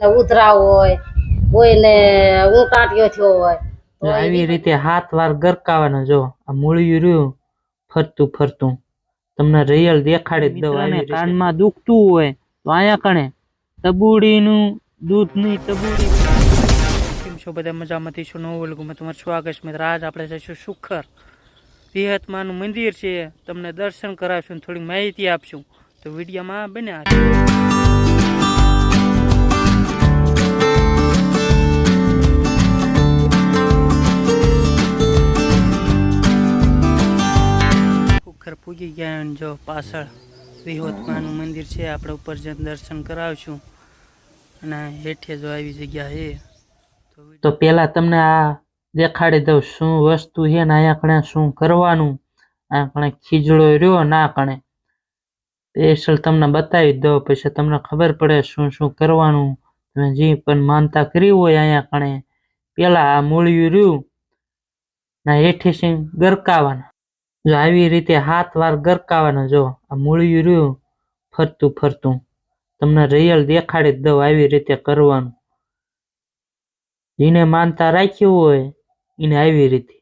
ને ઉધરા હોય કોઈને ઊંટાટીઓ થયો હોય તો આવી રીતે હાથ વાર ગરકાવાનો જો આ મૂળિયું રહ્યું ફરતું ફરતું. તમને રિયલ દેખાડી આવી કાનમાં દુખતું હોય તો અહીંયા કણે તબુડીનું દૂધની તબુડી. શું છો બધા? મજામાંથી છો નવું વર્ગમાં તમારું સ્વાગત છે મિત્ર. આજ આપણે જઈશું સુખર વિહતમાનું મંદિર છે. તમને દર્શન કરાવશું થોડી માહિતી આપશું. તો વિડીયોમાં બન્યા જો પાછળ વિહોતમાનું મંદિર છે, આપણે ઉપર જઈને દર્શન કરાવશું. અને હેઠે જો આવી જગ્યા છે તો પેલા તમને આ દેખાડી દઉં શું વસ્તુ છે ને અહીંયા કણે શું કરવાનું. અહીંયા કણે ખીજડો રહ્યો, ના કણે. સ્પેશિયલ તમને બતાવી દો પછી તમને ખબર પડે શું શું કરવાનું. તમે જે પણ માનતા કરી હોય અહીંયા કણે. પેલા આ મૂળિયું રહ્યું. ના હેઠે સિંહ ગરકાવાના. જો આવી રીતે હાથ વાર ગરકાવાનો જો આ મૂળિયું રહ્યું, ફરતું ફરતું, તમને રિયલ દેખાડી જ દઉં આવી રીતે કરવાનું. જેને માનતા રાખ્યું હોય, એને આવી રીતે.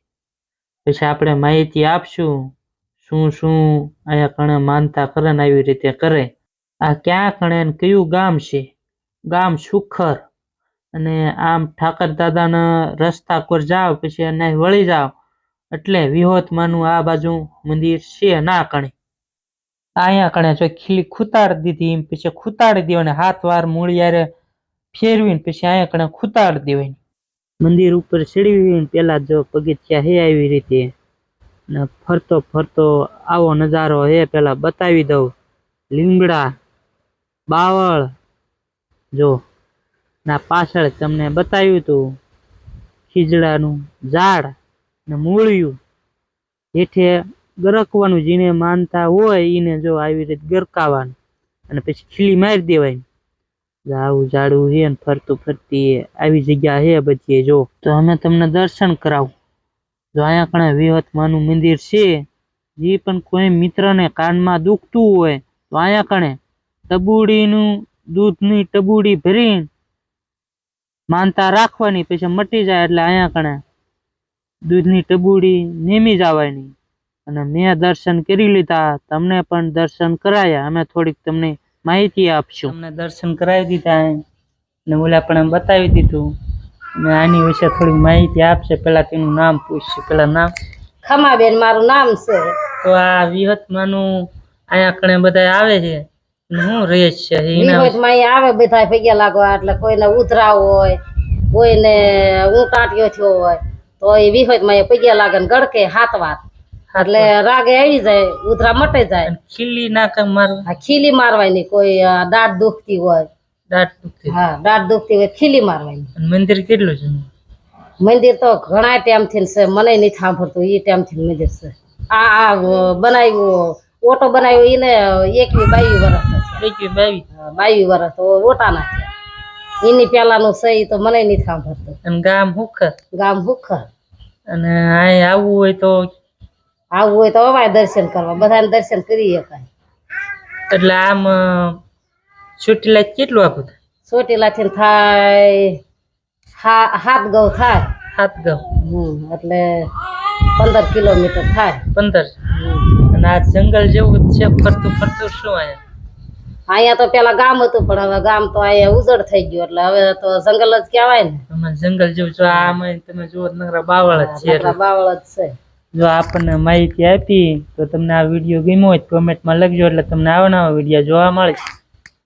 પછી આપણે માહિતી આપશું, શું શું અહીંયા કણે માનતા કરે ને આવી રીતે કરે. આ ક્યાં કણે કયું ગામ છે? ગામ સુખર. અને આમ ઠાકર દાદાના રસ્તા પર જાઓ, પછી એને વળી જાઓ. એટલે વિહોતમાનું આ બાજુ મંદિર છે ના કણે? અહીંયા કણે જો ખીલી ખુતાડી દીધી, એમ પછી ખુતાડી દેવાની હાથ વાર મૂળિયારે ફેરવીને પછી અહીંયા કણે ખુતાડી દેવાની મંદિર ઉપર ચડીને પેલા જો પગથિયા હે આવી રીતે. ને ફરતો ફરતો આવો નજારો હે, પેલા બતાવી દઉં. લીમડા બાવળ, જો, ના પાછળ તમને બતાવ્યું હતું ખીજડાનું ઝાડ. ને મૂળિયું. હેઠે ગરકવાનું જેને માનતા હોય એને જો આવી રીતે ગરકાવાનું અને પછી ખીલી મારી દેવાની. આવું ઝાડવું છે ને ફરતું ફરતી આવી જગ્યા છે બધી જો. તો અમે તમને દર્શન કરાવું. જો અહીંયા કણે વિહતમાનું મંદિર છે, જે પણ કોઈ મિત્રને કાનમાં દુખતું હોય, તો અહીંયા કણે તબુડીનું દૂધની ટબુડી ભરીને માનતા રાખવાની, પછી મટી જાય એટલે અહીંયા કણે દૂધની ટબુડી નેમી જવાની. અને મેં દર્શન કરી લીધા. તમને પણ દર્શન કરાયા. અમે થોડીક તમને માહિતી આપશું. અમને દર્શન કરાવી દીધા ને ઓલા પણ બતાવી દીધું. અને આની વિશે થોડી માહિતી આપશે. પેલા તેનું નામ પૂછશે. પેલા નામ? ખમાબેન મારું નામ છે. તો આ વિહતમાંનું અહીંયા કણે બધા આવે છે? હું રેસ છે? એના વિહોત આવે બધા ભેગા લાગવા. એટલે કોઈને ઉધરા હોય કોઈને ઊંટાટીઓ થયો હોય. તો એ વિહોતમાં એ પગ્યા લાગે ને ગળકે હાથ વાત. એટલે રાગે આવી જાય ઉધરા મટે જાય. ખીલી નાક મારું આ ખીલી મારવાની કોઈ દાઢ દુખતી હોય. દાંત દુખતી હા દાઢ દુખતી હોય ખીલી મારવાની. મંદિર કેટલું છે? મંદિર તો ઘણા ટાઈમથી છે મને નહીં સાંભળતું એ ટાઈમથી મંદિર છે. આ આ બનાવ્યું ઓટો બનાવ્યો એને એકવી બાવી વર્ષ. એકવી બાવી? બાવી વર્ષ ઓટા નાખ્યા એની પેલાનું છે ઈ તો મને નહીં સાંભળતું. અને ગામ હુખર? ગામ હુખર. અને અહીં આવવું હોય તો આવવું હોય તો અમારે દર્શન કરવા. બધાને દર્શન કરી શકાય. એટલે આમ ચોટીલા કેટલું આપું થાય ચોટીલાથી થાય હા હાથ ગૌ થાય. સાત ગૌ એટલે પંદર કિલોમીટર થાય. પંદર? અને આ જંગલ જેવું છે ફરતું ફરતું શું અહીંયા? અહીંયા તો પેલા ગામ હતું પણ હવે ગામ તો અહીંયા ઉજળ થઈ ગયું એટલે હવે તો જંગલ જ કહેવાય ને. તમે જંગલ જેવું છો. આમાં તમે જુઓ નગરા બાવળ જ છે એટલે. બાવળ જ છે. જો આપણને માહિતી આપી તો તમને આ વીડિયો ગમ્યો હોય કોમેન્ટમાં લખજો એટલે તમને આવા નવા વીડિયો જોવા મળે.